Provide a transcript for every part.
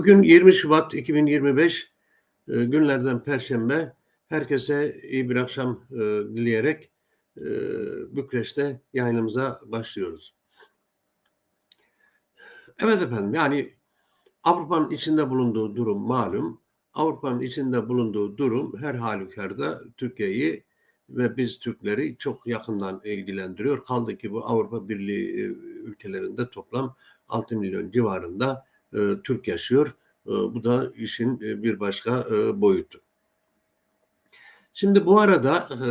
Bugün 20 Şubat 2025 e, günlerden Perşembe. Herkese iyi bir akşam e, dileyerek e, Bükreş'te yayınımıza başlıyoruz. Evet efendim yani Avrupa'nın içinde bulunduğu durum malum. Avrupa'nın içinde bulunduğu durum her halükarda Türkiye'yi ve biz Türkleri çok yakından ilgilendiriyor. Kaldı ki bu Avrupa Birliği ülkelerinde toplam 6 milyon civarında e, Türk yaşıyor. E, bu da işin e, bir başka e, boyutu. Şimdi bu arada e,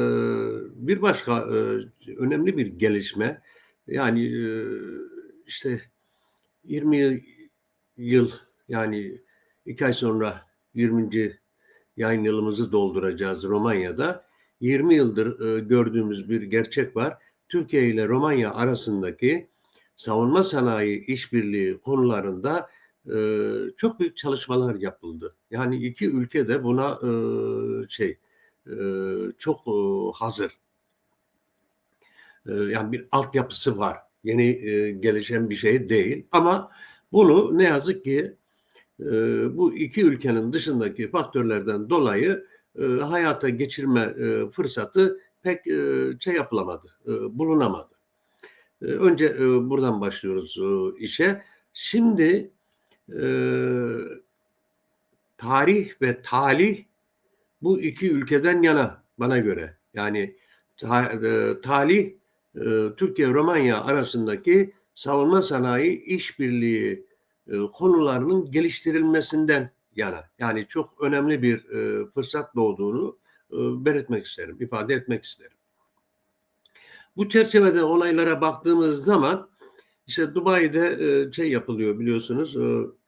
bir başka e, önemli bir gelişme yani e, işte 20 yıl yani iki ay sonra 20. yayın yılımızı dolduracağız Romanya'da. 20 yıldır e, gördüğümüz bir gerçek var. Türkiye ile Romanya arasındaki savunma sanayi işbirliği konularında çok büyük çalışmalar yapıldı. Yani iki ülke de buna şey çok hazır. Yani bir altyapısı var. Yeni gelişen bir şey değil. Ama bunu ne yazık ki bu iki ülkenin dışındaki faktörlerden dolayı hayata geçirme fırsatı pek şey yapılamadı, bulunamadı. Önce buradan başlıyoruz işe. Şimdi e, tarih ve talih bu iki ülkeden yana bana göre. Yani ta, e, talih e, Türkiye-Romanya arasındaki savunma sanayi işbirliği e, konularının geliştirilmesinden yana. Yani çok önemli bir e, fırsat doğduğunu e, belirtmek isterim, ifade etmek isterim. Bu çerçevede olaylara baktığımız zaman işte Dubai'de e, şey yapılıyor biliyorsunuz. E,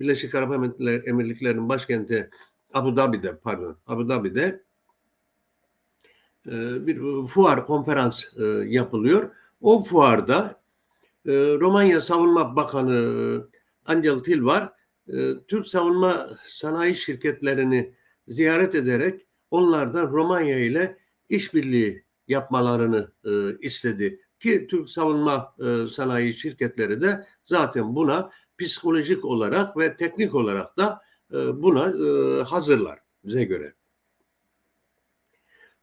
Birleşik Arap Emirlikleri'nin başkenti Abu Dhabi'de pardon Abu Dhabi'de e, bir fuar konferans e, yapılıyor. O fuarda e, Romanya Savunma Bakanı Angel Tilvar Türk savunma sanayi şirketlerini ziyaret ederek onlardan Romanya ile işbirliği yapmalarını istedi ki Türk savunma sanayi şirketleri de zaten buna psikolojik olarak ve teknik olarak da buna hazırlar bize göre.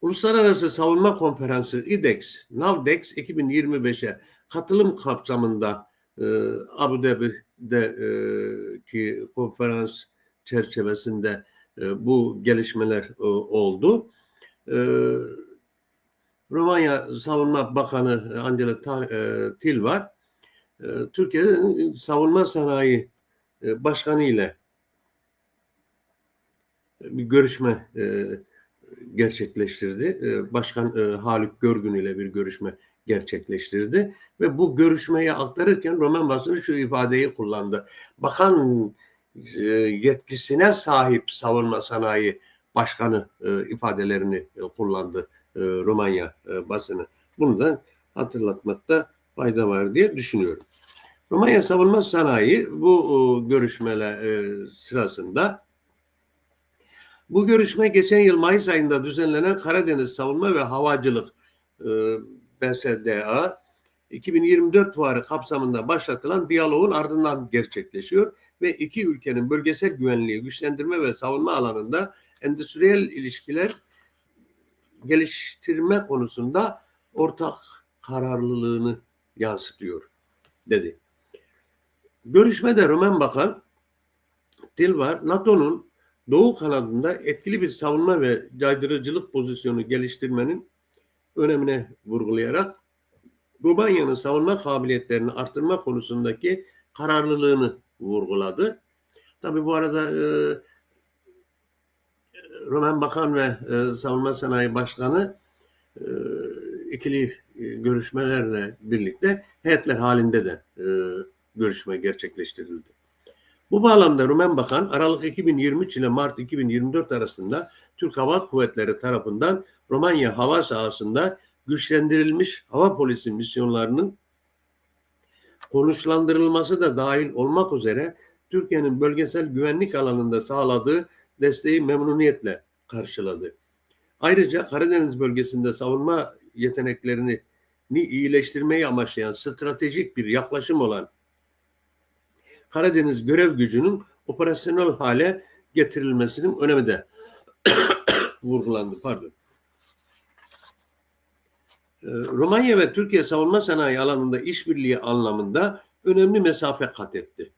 Uluslararası Savunma Konferansı IDEX, NAVDEX 2025'e katılım kapsamında e, Abu Dhabi'de e, konferans çerçevesinde e, bu gelişmeler e, oldu. E, Romanya Savunma Bakanı Angela e, Tilvar e, Türkiye'nin savunma sanayi e, başkanı ile bir görüşme e, gerçekleştirdi. E, Başkan e, Haluk Görgün ile bir görüşme gerçekleştirdi ve bu görüşmeyi aktarırken Roman basını şu ifadeyi kullandı. Bakan e, yetkisine sahip savunma sanayi başkanı e, ifadelerini e, kullandı e, Romanya e, basını. Bunu da hatırlatmakta fayda var diye düşünüyorum. Romanya savunma sanayi bu e, görüşmeler e, sırasında bu görüşme geçen yıl Mayıs ayında düzenlenen Karadeniz Savunma ve Havacılık e, BSDA 2024 fuarı kapsamında başlatılan diyaloğun ardından gerçekleşiyor ve iki ülkenin bölgesel güvenliği güçlendirme ve savunma alanında endüstriyel ilişkiler geliştirme konusunda ortak kararlılığını yansıtıyor dedi. Görüşmede Roman Bakan Dilvar NATO'nun Doğu kanadında etkili bir savunma ve caydırıcılık pozisyonu geliştirmenin önemine vurgulayarak Romanya'nın savunma kabiliyetlerini arttırma konusundaki kararlılığını vurguladı. Tabi bu arada e, Roman Bakan ve e, Savunma Sanayi Başkanı e, ikili e, görüşmelerle birlikte heyetler halinde de e, görüşme gerçekleştirildi. Bu bağlamda Rumen Bakan Aralık 2023 ile Mart 2024 arasında Türk Hava Kuvvetleri tarafından Romanya hava sahasında güçlendirilmiş hava polisi misyonlarının konuşlandırılması da dahil olmak üzere Türkiye'nin bölgesel güvenlik alanında sağladığı desteği memnuniyetle karşıladı. Ayrıca Karadeniz bölgesinde savunma yeteneklerini iyileştirmeyi amaçlayan stratejik bir yaklaşım olan Karadeniz görev gücünün operasyonel hale getirilmesinin önemi de vurgulandı. Pardon. Ee, Romanya ve Türkiye savunma sanayi alanında işbirliği anlamında önemli mesafe kat etti.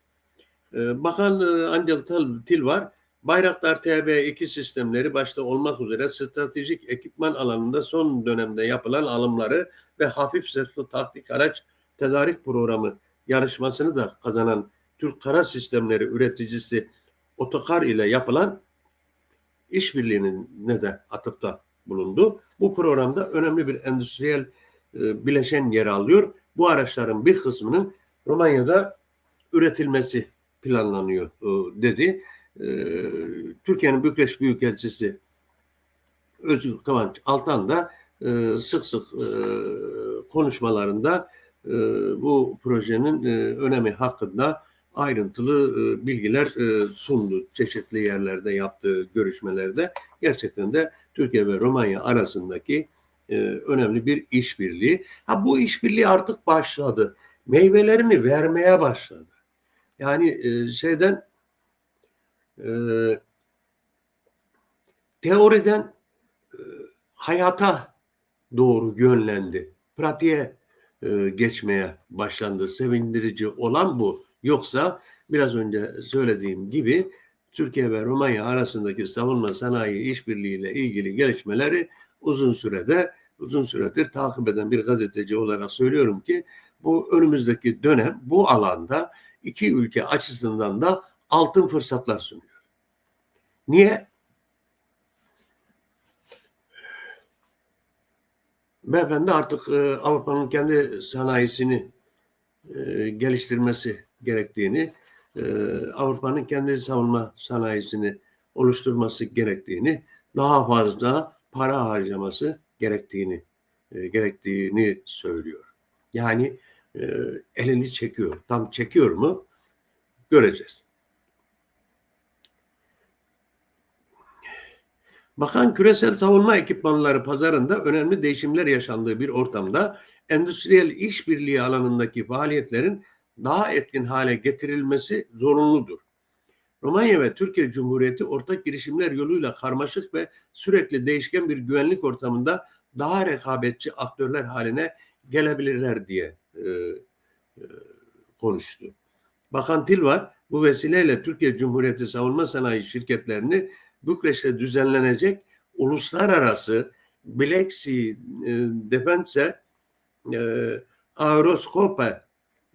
Ee, Bakan e, Angel Til- Tilvar, Bayraktar TB2 sistemleri başta olmak üzere stratejik ekipman alanında son dönemde yapılan alımları ve hafif zırhlı taktik araç tedarik programı yarışmasını da kazanan Türk Kara Sistemleri üreticisi Otokar ile yapılan işbirliğine de atıfta bulundu. Bu programda önemli bir endüstriyel e, bileşen yer alıyor. Bu araçların bir kısmının Romanya'da üretilmesi planlanıyor e, dedi. E, Türkiye'nin Bükreş Büyükelçisi Özgür Kıvanç Altan da e, sık sık e, konuşmalarında e, bu projenin önemi hakkında ayrıntılı bilgiler sundu. Çeşitli yerlerde yaptığı görüşmelerde gerçekten de Türkiye ve Romanya arasındaki önemli bir işbirliği. Ha bu işbirliği artık başladı. Meyvelerini vermeye başladı. Yani şeyden e, teoriden e, hayata doğru yönlendi. Pratiğe e, geçmeye başlandı. Sevindirici olan bu. Yoksa biraz önce söylediğim gibi Türkiye ve Romanya arasındaki savunma sanayi işbirliğiyle ilgili gelişmeleri uzun sürede uzun süredir takip eden bir gazeteci olarak söylüyorum ki bu önümüzdeki dönem bu alanda iki ülke açısından da altın fırsatlar sunuyor. Niye? Beyefendi artık e, Avrupa'nın kendi sanayisini e, geliştirmesi gerektiğini, e, Avrupa'nın kendi savunma sanayisini oluşturması gerektiğini, daha fazla para harcaması gerektiğini e, gerektiğini söylüyor. Yani e, elini çekiyor. Tam çekiyor mu? Göreceğiz. Bakan küresel savunma ekipmanları pazarında önemli değişimler yaşandığı bir ortamda endüstriyel işbirliği alanındaki faaliyetlerin daha etkin hale getirilmesi zorunludur. Romanya ve Türkiye Cumhuriyeti ortak girişimler yoluyla karmaşık ve sürekli değişken bir güvenlik ortamında daha rekabetçi aktörler haline gelebilirler diye e, e, konuştu. Bakan Tilvar bu vesileyle Türkiye Cumhuriyeti savunma sanayi şirketlerini Bükreş'te düzenlenecek uluslararası Black Sea e, Defense e, Aeroskope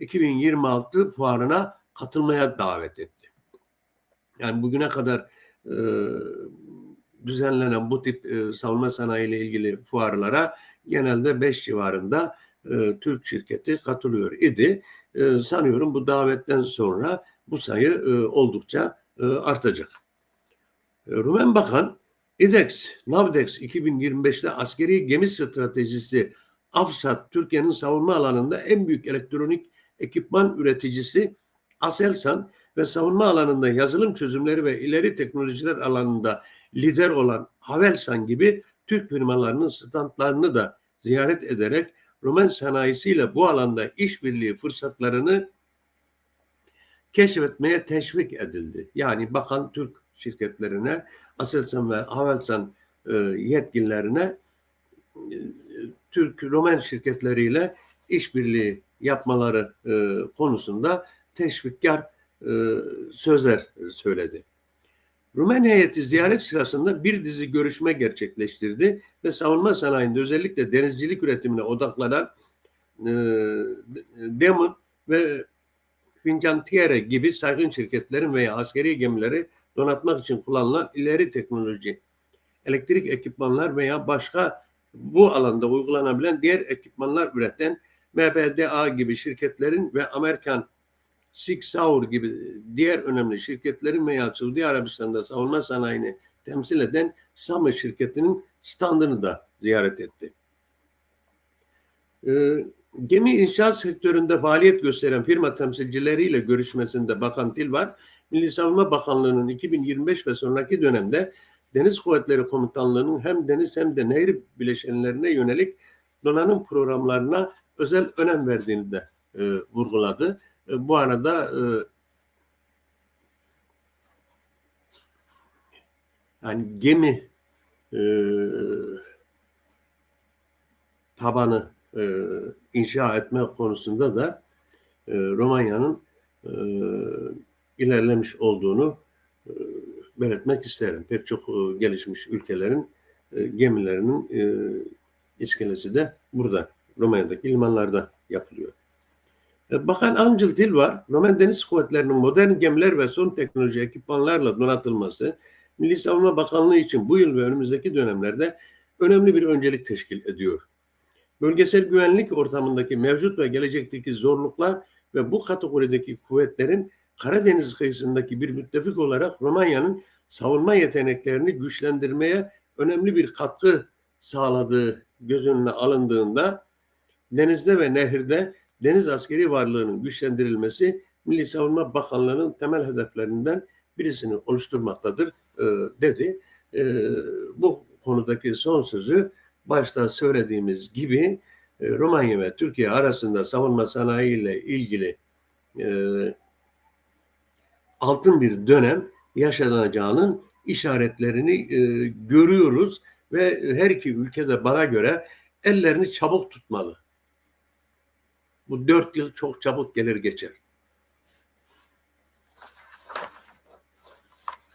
2026 fuarına katılmaya davet etti. Yani bugüne kadar e, düzenlenen bu tip e, savunma sanayi ile ilgili fuarlara genelde 5 civarında e, Türk şirketi katılıyor idi. E, sanıyorum bu davetten sonra bu sayı e, oldukça e, artacak. E, Rumen Bakan İDEX, Navdex 2025'te askeri gemi stratejisi Afsat Türkiye'nin savunma alanında en büyük elektronik ekipman üreticisi Aselsan ve savunma alanında yazılım çözümleri ve ileri teknolojiler alanında lider olan Havelsan gibi Türk firmalarının standlarını da ziyaret ederek Rumen sanayisiyle bu alanda işbirliği fırsatlarını keşfetmeye teşvik edildi. Yani bakan Türk şirketlerine, Aselsan ve Havelsan e, yetkililerine e, Türk Roman şirketleriyle işbirliği yapmaları e, konusunda teşvikkar e, sözler söyledi. Rumen heyeti ziyaret sırasında bir dizi görüşme gerçekleştirdi ve savunma sanayinde özellikle denizcilik üretimine odaklanan e, Demon ve Fincantiere gibi saygın şirketlerin veya askeri gemileri donatmak için kullanılan ileri teknoloji, elektrik ekipmanlar veya başka bu alanda uygulanabilen diğer ekipmanlar üreten MBDA gibi şirketlerin ve Amerikan Sig Sauer gibi diğer önemli şirketlerin veya Suudi Arabistan'da savunma sanayini temsil eden SAME şirketinin standını da ziyaret etti. Ee, gemi inşaat sektöründe faaliyet gösteren firma temsilcileriyle görüşmesinde Bakan Tilvar, Milli Savunma Bakanlığı'nın 2025 ve sonraki dönemde Deniz Kuvvetleri Komutanlığı'nın hem deniz hem de nehir bileşenlerine yönelik donanım programlarına özel önem verdiğini de e, vurguladı. E, bu arada e, yani gemi e, tabanı e, inşa etme konusunda da e, Romanya'nın e, ilerlemiş olduğunu e, belirtmek isterim. Pek çok e, gelişmiş ülkelerin e, gemilerinin iskelesi de burada. Romanya'daki limanlarda yapılıyor. Bakan Angel Dil var. Roman Deniz Kuvvetleri'nin modern gemiler ve son teknoloji ekipmanlarla donatılması Milli Savunma Bakanlığı için bu yıl ve önümüzdeki dönemlerde önemli bir öncelik teşkil ediyor. Bölgesel güvenlik ortamındaki mevcut ve gelecekteki zorluklar ve bu kategorideki kuvvetlerin Karadeniz kıyısındaki bir müttefik olarak Romanya'nın savunma yeteneklerini güçlendirmeye önemli bir katkı sağladığı göz önüne alındığında denizde ve nehirde deniz askeri varlığının güçlendirilmesi Milli Savunma Bakanlığı'nın temel hedeflerinden birisini oluşturmaktadır e, dedi. E, bu konudaki son sözü başta söylediğimiz gibi e, Romanya ve Türkiye arasında savunma sanayi ile ilgili e, altın bir dönem yaşanacağının işaretlerini e, görüyoruz ve her iki ülke de bana göre ellerini çabuk tutmalı. Bu dört yıl çok çabuk gelir geçer.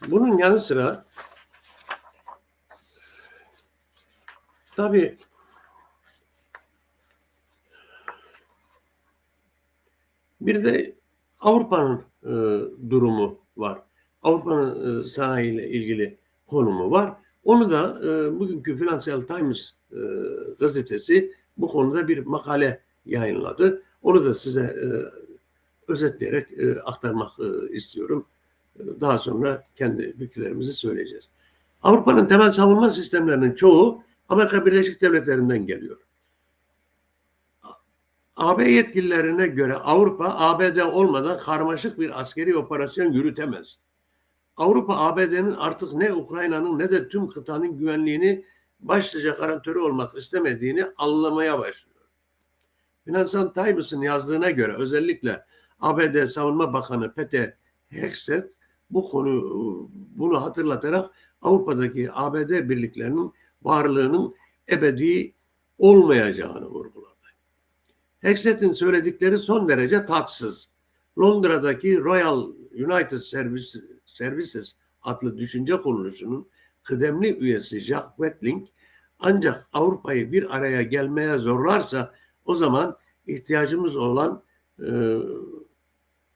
Bunun yanı sıra tabii bir de Avrupa'nın e, durumu var. Avrupa'nın e, sanayiyle ilgili konumu var. Onu da e, bugünkü Financial Times e, gazetesi bu konuda bir makale yayınladı. Onu da size e, özetleyerek e, aktarmak e, istiyorum. E, Daha sonra kendi fikirlerimizi söyleyeceğiz. Avrupa'nın temel savunma sistemlerinin çoğu Amerika Birleşik Devletleri'nden geliyor. AB yetkililerine göre Avrupa ABD olmadan karmaşık bir askeri operasyon yürütemez. Avrupa ABD'nin artık ne Ukrayna'nın ne de tüm kıtanın güvenliğini başlıca garantörü olmak istemediğini anlamaya başlıyor. Financial Times'ın yazdığına göre özellikle ABD Savunma Bakanı Pete Hegseth bu konu bunu hatırlatarak Avrupa'daki ABD birliklerinin varlığının ebedi olmayacağını vurguladı. Hegseth'in söyledikleri son derece tatsız. Londra'daki Royal United Services, Services adlı düşünce kuruluşunun kıdemli üyesi Jack Wetling ancak Avrupa'yı bir araya gelmeye zorlarsa o zaman ihtiyacımız olan e,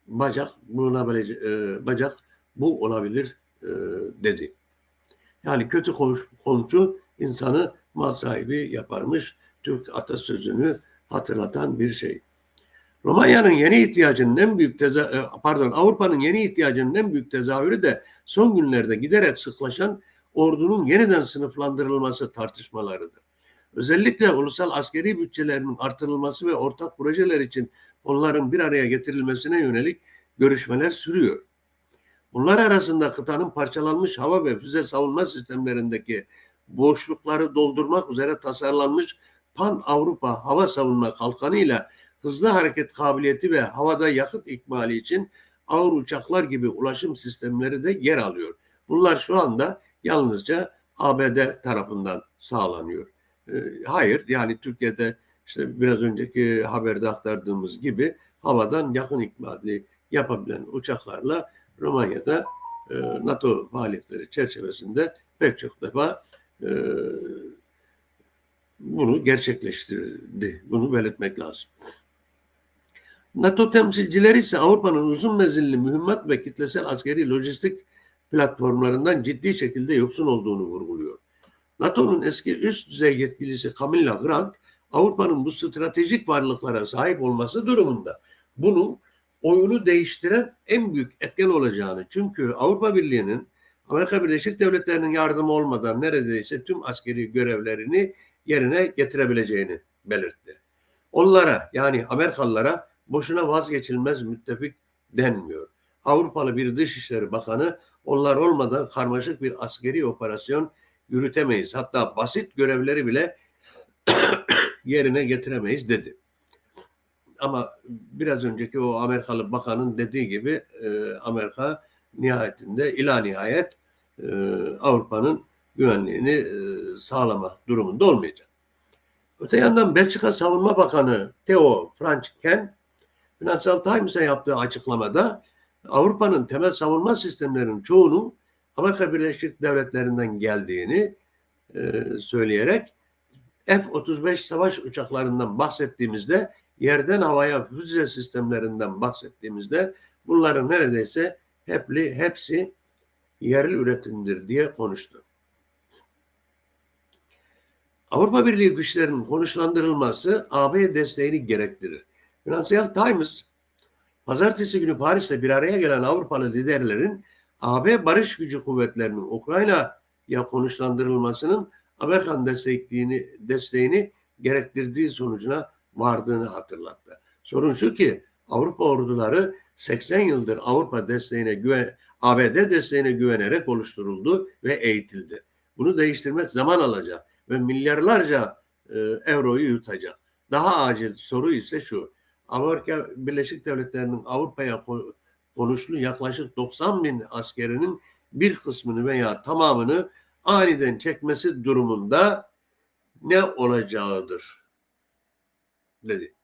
bacak bulunabilecek e, bacak bu olabilir e, dedi. Yani kötü konuş, komşu insanı mal sahibi yaparmış. Türk atasözünü hatırlatan bir şey. Romanya'nın yeni ihtiyacının en büyük teza e, pardon Avrupa'nın yeni ihtiyacının en büyük tezahürü de son günlerde giderek sıklaşan ordunun yeniden sınıflandırılması tartışmalarıdır. Özellikle ulusal askeri bütçelerinin artırılması ve ortak projeler için onların bir araya getirilmesine yönelik görüşmeler sürüyor. Bunlar arasında kıtanın parçalanmış hava ve füze savunma sistemlerindeki boşlukları doldurmak üzere tasarlanmış Pan Avrupa Hava Savunma Kalkanı ile hızlı hareket kabiliyeti ve havada yakıt ikmali için ağır uçaklar gibi ulaşım sistemleri de yer alıyor. Bunlar şu anda yalnızca ABD tarafından sağlanıyor. E, hayır yani Türkiye'de işte biraz önceki haberde aktardığımız gibi havadan yakın ikmali yapabilen uçaklarla Romanya'da e, NATO faaliyetleri çerçevesinde pek çok defa e, bunu gerçekleştirdi. Bunu belirtmek lazım. NATO temsilcileri ise Avrupa'nın uzun menzilli mühimmat ve kitlesel askeri lojistik platformlarından ciddi şekilde yoksun olduğunu vurguluyor. NATO'nun eski üst düzey yetkilisi Camilla Grant, Avrupa'nın bu stratejik varlıklara sahip olması durumunda bunun oyunu değiştiren en büyük etken olacağını çünkü Avrupa Birliği'nin Amerika Birleşik Devletleri'nin yardımı olmadan neredeyse tüm askeri görevlerini yerine getirebileceğini belirtti. Onlara yani Amerikalılara boşuna vazgeçilmez müttefik denmiyor. Avrupalı bir Dışişleri Bakanı onlar olmadan karmaşık bir askeri operasyon yürütemeyiz. Hatta basit görevleri bile yerine getiremeyiz dedi. Ama biraz önceki o Amerikalı bakanın dediği gibi e, Amerika nihayetinde ila nihayet e, Avrupa'nın güvenliğini e, sağlama durumunda olmayacak. Öte yandan Belçika Savunma Bakanı Theo Franken Financial Times'a yaptığı açıklamada Avrupa'nın temel savunma sistemlerinin çoğunun Amerika Birleşik Devletleri'nden geldiğini e, söyleyerek F-35 savaş uçaklarından bahsettiğimizde yerden havaya füze sistemlerinden bahsettiğimizde bunların neredeyse hepli, hepsi yerli üretimdir diye konuştu. Avrupa Birliği güçlerinin konuşlandırılması AB desteğini gerektirir. Financial Times pazartesi günü Paris'te bir araya gelen Avrupalı liderlerin AB barış gücü kuvvetlerinin Ukrayna'ya konuşlandırılmasının Amerikan desteğini, desteğini gerektirdiği sonucuna vardığını hatırlattı. Sorun şu ki Avrupa orduları 80 yıldır Avrupa desteğine güven, ABD desteğine güvenerek oluşturuldu ve eğitildi. Bunu değiştirmek zaman alacak ve milyarlarca e, euroyu yutacak. Daha acil soru ise şu. Amerika Birleşik Devletleri'nin Avrupa'ya konuşlu yaklaşık 90 bin askerinin bir kısmını veya tamamını aniden çekmesi durumunda ne olacağıdır dedi.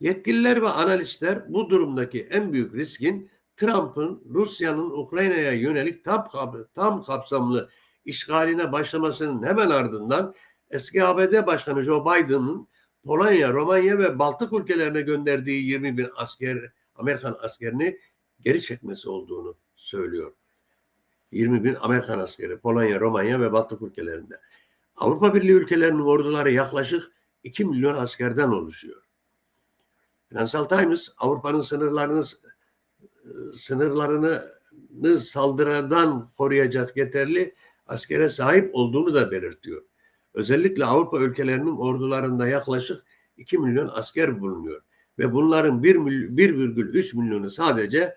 Yetkililer ve analistler bu durumdaki en büyük riskin Trump'ın Rusya'nın Ukrayna'ya yönelik tam, tam kapsamlı işgaline başlamasının hemen ardından eski ABD Başkanı Joe Biden'ın Polonya, Romanya ve Baltık ülkelerine gönderdiği 20 bin asker, Amerikan askerini geri çekmesi olduğunu söylüyor. 20 bin Amerikan askeri Polonya, Romanya ve Baltık ülkelerinde. Avrupa Birliği ülkelerinin orduları yaklaşık 2 milyon askerden oluşuyor. Financial Times Avrupa'nın sınırlarını sınırlarını saldırıdan koruyacak yeterli askere sahip olduğunu da belirtiyor. Özellikle Avrupa ülkelerinin ordularında yaklaşık 2 milyon asker bulunuyor ve bunların 1,3 milyonu sadece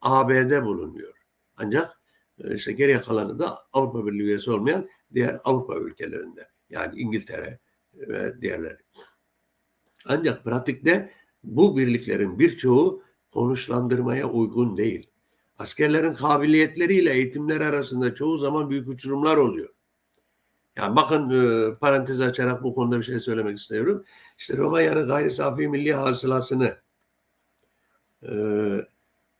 ABD bulunuyor. Ancak e, işte geriye kalanı da Avrupa Birliği üyesi olmayan diğer Avrupa ülkelerinde. Yani İngiltere ve diğerleri. Ancak pratikte bu birliklerin birçoğu konuşlandırmaya uygun değil. Askerlerin kabiliyetleriyle eğitimler arasında çoğu zaman büyük uçurumlar oluyor. Yani bakın e, parantez açarak bu konuda bir şey söylemek istiyorum. İşte Romanya'nın gayri safi milli hasılasını e,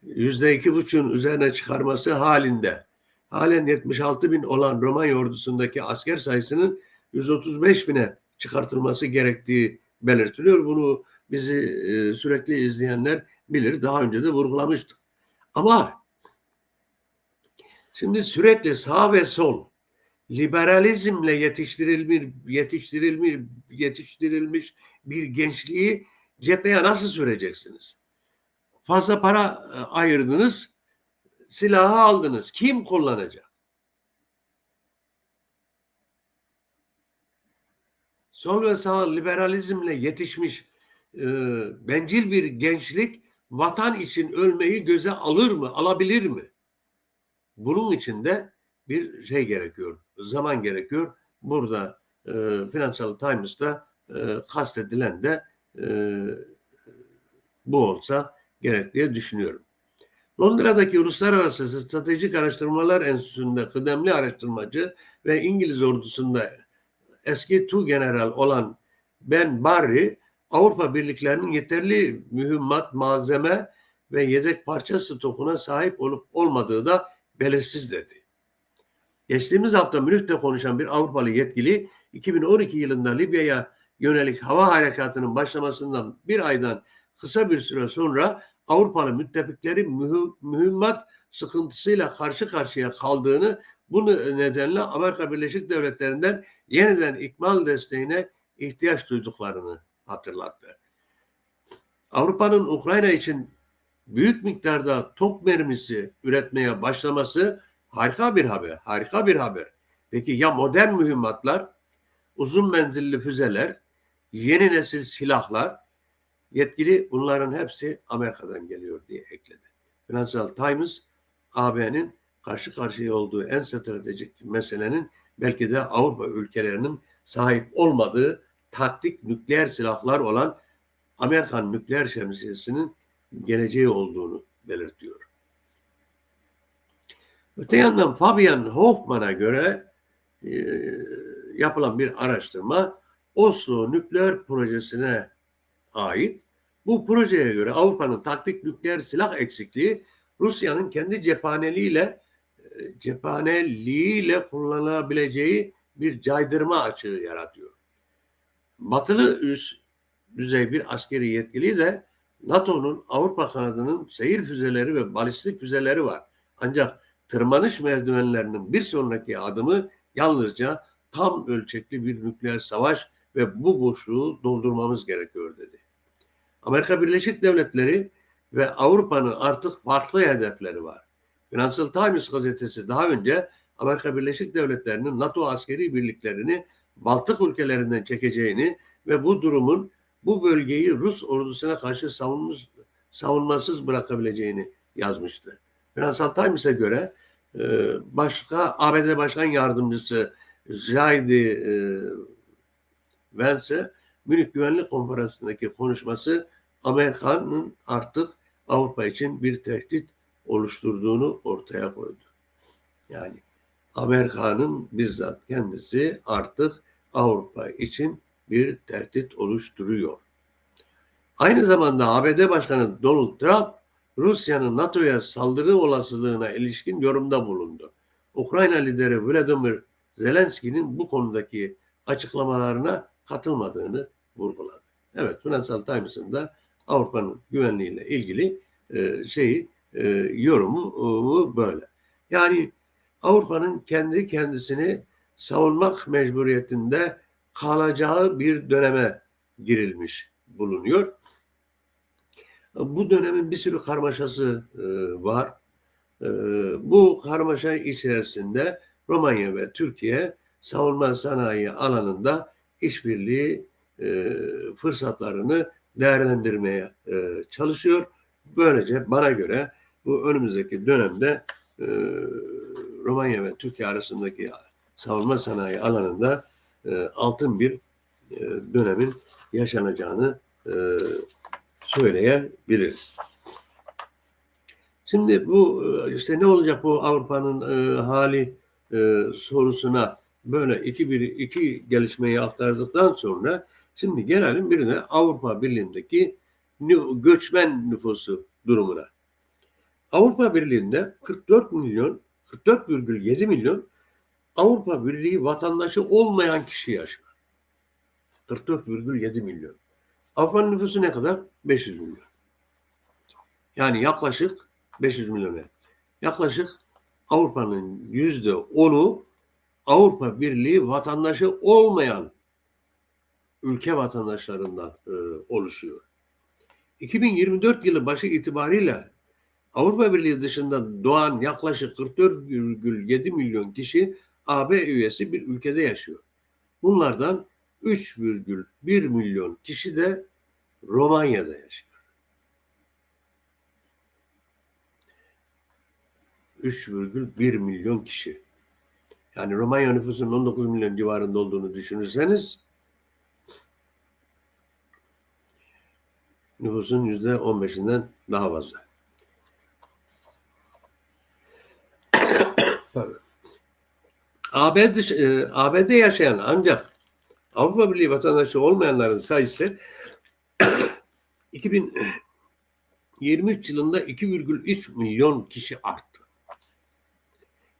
yüzde iki buçuğun üzerine çıkarması halinde halen 76 bin olan Romanya ordusundaki asker sayısının 135 bine çıkartılması gerektiği belirtiliyor. Bunu bizi e, sürekli izleyenler bilir. Daha önce de vurgulamıştık. Ama şimdi sürekli sağ ve sol liberalizmle yetiştirilmiş yetiştirilmiş yetiştirilmiş bir gençliği cepheye nasıl süreceksiniz? Fazla para e, ayırdınız, silahı aldınız. Kim kullanacak? Sol ve sağ liberalizmle yetişmiş e, bencil bir gençlik vatan için ölmeyi göze alır mı, alabilir mi? Bunun için de bir şey gerekiyor, zaman gerekiyor. Burada e, Financial Times'ta e, kastedilen de e, bu olsa gerek diye düşünüyorum. Londra'daki Uluslararası Stratejik Araştırmalar Enstitüsü'nde kıdemli araştırmacı ve İngiliz ordusunda eski Tu General olan Ben Barry, Avrupa birliklerinin yeterli mühimmat, malzeme ve yedek parça stokuna sahip olup olmadığı da belirsiz dedi. Geçtiğimiz hafta Münih'te konuşan bir Avrupalı yetkili 2012 yılında Libya'ya yönelik hava harekatının başlamasından bir aydan kısa bir süre sonra Avrupalı müttefikleri mühimmat sıkıntısıyla karşı karşıya kaldığını bu nedenle Amerika Birleşik Devletleri'nden yeniden ikmal desteğine ihtiyaç duyduklarını hatırlattı. Avrupa'nın Ukrayna için büyük miktarda top mermisi üretmeye başlaması harika bir haber. Harika bir haber. Peki ya modern mühimmatlar, uzun menzilli füzeler, yeni nesil silahlar, yetkili bunların hepsi Amerika'dan geliyor diye ekledi. Financial Times AB'nin karşı karşıya olduğu en stratejik meselenin belki de Avrupa ülkelerinin sahip olmadığı taktik nükleer silahlar olan Amerikan nükleer şemsiyesinin geleceği olduğunu belirtiyor. Öte yandan Fabian Hoffman'a göre e, yapılan bir araştırma Oslo nükleer projesine ait. Bu projeye göre Avrupa'nın taktik nükleer silah eksikliği Rusya'nın kendi cephaneliğiyle e, cephaneliğiyle kullanılabileceği bir caydırma açığı yaratıyor. Batılı üst düzey bir askeri yetkili de NATO'nun Avrupa kanadının seyir füzeleri ve balistik füzeleri var. Ancak tırmanış merdivenlerinin bir sonraki adımı yalnızca tam ölçekli bir nükleer savaş ve bu boşluğu doldurmamız gerekiyor dedi. Amerika Birleşik Devletleri ve Avrupa'nın artık farklı hedefleri var. Financial Times gazetesi daha önce Amerika Birleşik Devletleri'nin NATO askeri birliklerini Baltık ülkelerinden çekeceğini ve bu durumun bu bölgeyi Rus ordusuna karşı savunmuş, savunmasız bırakabileceğini yazmıştı. Financial Times'e göre e, başka ABD Başkan Yardımcısı Jaydi e, Vance Münih Güvenlik Konferansı'ndaki konuşması Amerika'nın artık Avrupa için bir tehdit oluşturduğunu ortaya koydu. Yani Amerika'nın bizzat kendisi artık Avrupa için bir tehdit oluşturuyor. Aynı zamanda ABD Başkanı Donald Trump Rusya'nın NATO'ya saldırı olasılığına ilişkin yorumda bulundu. Ukrayna lideri Vladimir Zelenski'nin bu konudaki açıklamalarına katılmadığını vurguladı. Evet, Financial Times'ın da Avrupa'nın güvenliğiyle ilgili e, şeyi e, yorumu e, böyle. Yani Avrupa'nın kendi kendisini savunmak mecburiyetinde kalacağı bir döneme girilmiş bulunuyor. Bu dönemin bir sürü karmaşası e, var. E, bu karmaşa içerisinde Romanya ve Türkiye savunma sanayi alanında işbirliği e, fırsatlarını değerlendirmeye çalışıyor. Böylece bana göre bu önümüzdeki dönemde Romanya ve Türkiye arasındaki savunma sanayi alanında altın bir e, dönemin yaşanacağını e, söyleyebiliriz. Şimdi bu e, işte ne olacak bu Avrupa'nın e, hali e, sorusuna böyle iki bir iki gelişmeyi aktardıktan sonra şimdi gelelim birine Avrupa Birliği'ndeki göçmen nüfusu durumuna. Avrupa Birliği'nde 44 milyon 44,7 milyon Avrupa Birliği vatandaşı olmayan kişi yaşıyor. 44,7 milyon. Avrupa'nın nüfusu ne kadar? 500 milyon. Yani yaklaşık 500 milyona. Yaklaşık Avrupa'nın yüzde onu Avrupa Birliği vatandaşı olmayan ülke vatandaşlarından e, oluşuyor. 2024 yılı başı itibariyle Avrupa Birliği dışında doğan yaklaşık 44,7 milyon kişi AB üyesi bir ülkede yaşıyor. Bunlardan 3,1 milyon kişi de Romanya'da yaşıyor. 3,1 milyon kişi. Yani Romanya nüfusunun 19 milyon civarında olduğunu düşünürseniz nüfusun yüzde 15'inden daha fazla. Tabii. ABD, dış- e, ABD yaşayan ancak Avrupa Birliği vatandaşı olmayanların sayısı 2023 yılında 2,3 milyon kişi arttı.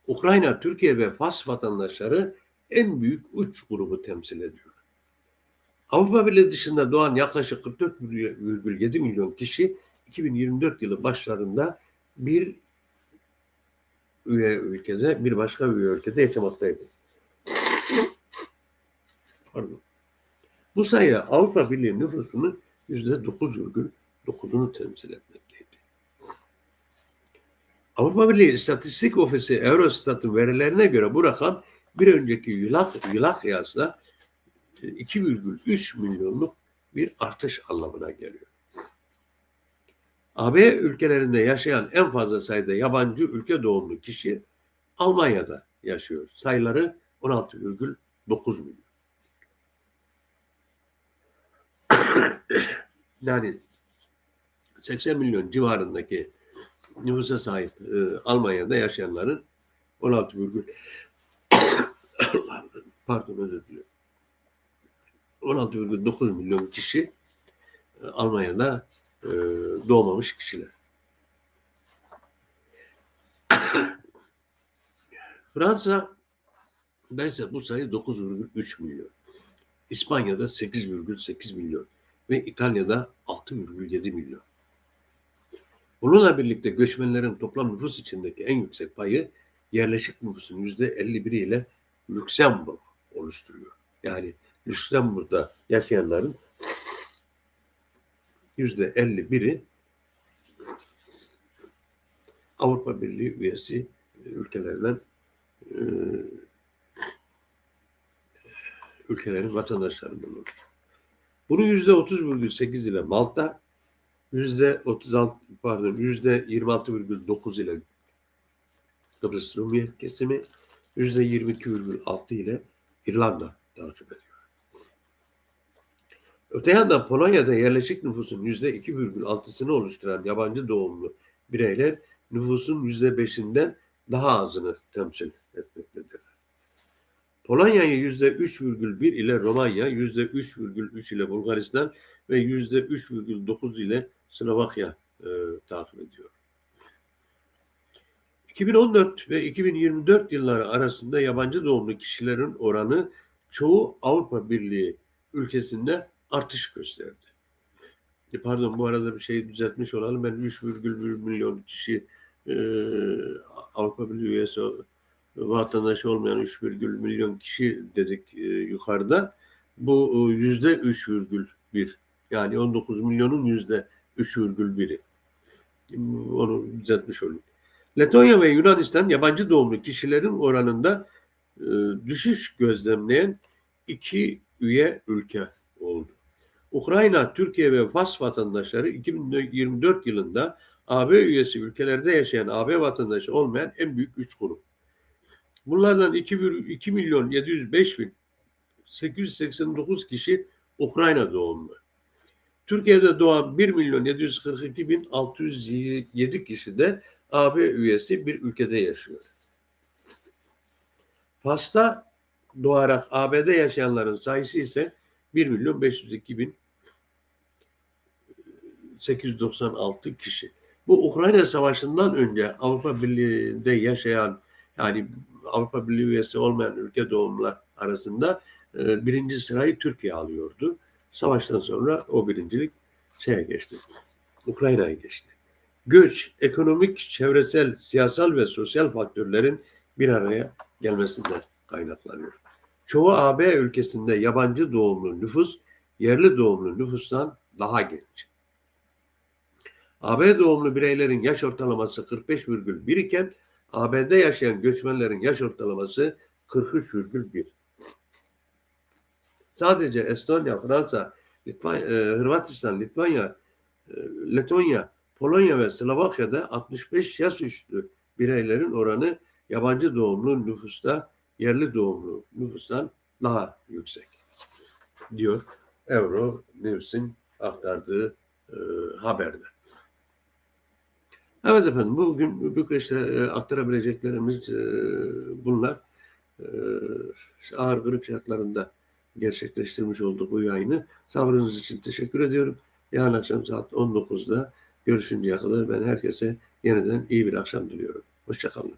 Ukrayna, Türkiye ve Fas vatandaşları en büyük uç grubu temsil ediyor. Avrupa Birliği dışında doğan yaklaşık 44,7 milyon kişi 2024 yılı başlarında bir üye ülkede, bir başka üye ülkede yaşamaktaydı. Pardon. Bu sayı Avrupa Birliği nüfusunun %9,9'unu temsil etmekteydi. Avrupa Birliği İstatistik Ofisi Eurostat'ın verilerine göre bu rakam bir önceki yıla, yıla kıyasla 2,3 milyonluk bir artış anlamına geliyor. AB ülkelerinde yaşayan en fazla sayıda yabancı ülke doğumlu kişi Almanya'da yaşıyor. Sayıları 16,9 milyon. yani 80 milyon civarındaki nüfusa sahip e, Almanya'da yaşayanların 16 virgül pardon özür diliyorum. 16,9 milyon kişi e, Almanya'da e, doğmamış kişiler. Fransa ise bu sayı 9,3 milyon. İspanya'da 8,8 milyon ve İtalya'da 6,7 milyon. Bununla birlikte göçmenlerin toplam nüfus içindeki en yüksek payı yerleşik nüfusun yüzde 51 ile Lüksemburg oluşturuyor. Yani Lüksemburg'da yaşayanların yüzde 51'i Avrupa Birliği üyesi ülkelerden e, ülkelerin vatandaşlarından olur. Bunu yüzde 30,8 ile Malta, yüzde 36 pardon yüzde 26,9 ile Kıbrıs Rumiyet kesimi, yüzde 22,6 ile İrlanda takip ediyor. Öte yandan Polonya'da yerleşik nüfusun yüzde 2,6'sını oluşturan yabancı doğumlu bireyler nüfusun yüzde beşinden daha azını temsil etmektedir. Polonya'yı yüzde 3,1 ile Romanya, yüzde 3,3 ile Bulgaristan ve yüzde 3,9 ile Slovakya e, takip ediyor. 2014 ve 2024 yılları arasında yabancı doğumlu kişilerin oranı çoğu Avrupa Birliği ülkesinde artış gösterdi. E, Pardon bu arada bir şey düzeltmiş olalım. Ben 3,1 milyon kişi e, Avrupa Birliği üyesi vatandaşı olmayan 3,1 milyon kişi dedik e, yukarıda. Bu e, yüzde 3,1 yani 19 milyonun yüzde 3,1'i. Onu düzeltmiş olayım. Letonya ve Yunanistan yabancı doğumlu kişilerin oranında e, düşüş gözlemleyen iki üye ülke oldu. Ukrayna, Türkiye ve Fas vatandaşları 2024 yılında AB üyesi ülkelerde yaşayan AB vatandaşı olmayan en büyük üç grup. Bunlardan 2, 2 milyon 705 bin 889 kişi Ukrayna doğumlu. Türkiye'de doğan 1 milyon 742 bin 607 kişi de AB üyesi bir ülkede yaşıyor. Fas'ta doğarak AB'de yaşayanların sayısı ise 1 milyon 502 bin 896 kişi. Bu Ukrayna Savaşı'ndan önce Avrupa Birliği'nde yaşayan yani Avrupa Birliği üyesi olmayan ülke doğumlar arasında e, birinci sırayı Türkiye alıyordu. Savaştan sonra o birincilik şeye geçti. Ukrayna'ya geçti. Göç, ekonomik, çevresel, siyasal ve sosyal faktörlerin bir araya gelmesinden kaynaklanıyor. Çoğu AB ülkesinde yabancı doğumlu nüfus yerli doğumlu nüfustan daha genç. AB doğumlu bireylerin yaş ortalaması 45,1 iken AB'de yaşayan göçmenlerin yaş ortalaması 43,1. Sadece Estonya, Fransa, Litvanya, e, Hırvatistan, Litvanya, e, Letonya, Polonya ve Slovakya'da 65 yaş üstü bireylerin oranı yabancı doğumlu nüfusta yerli doğumlu nüfustan daha yüksek diyor Euro News'in aktardığı e, haberde. Evet efendim bugün Bükreş'te e, aktarabileceklerimiz e, bunlar. E, ağır grip şartlarında gerçekleştirmiş olduk bu yayını. Sabrınız için teşekkür ediyorum. Yarın akşam saat 19'da görüşünceye kadar ben herkese yeniden iyi bir akşam diliyorum. Hoşçakalın.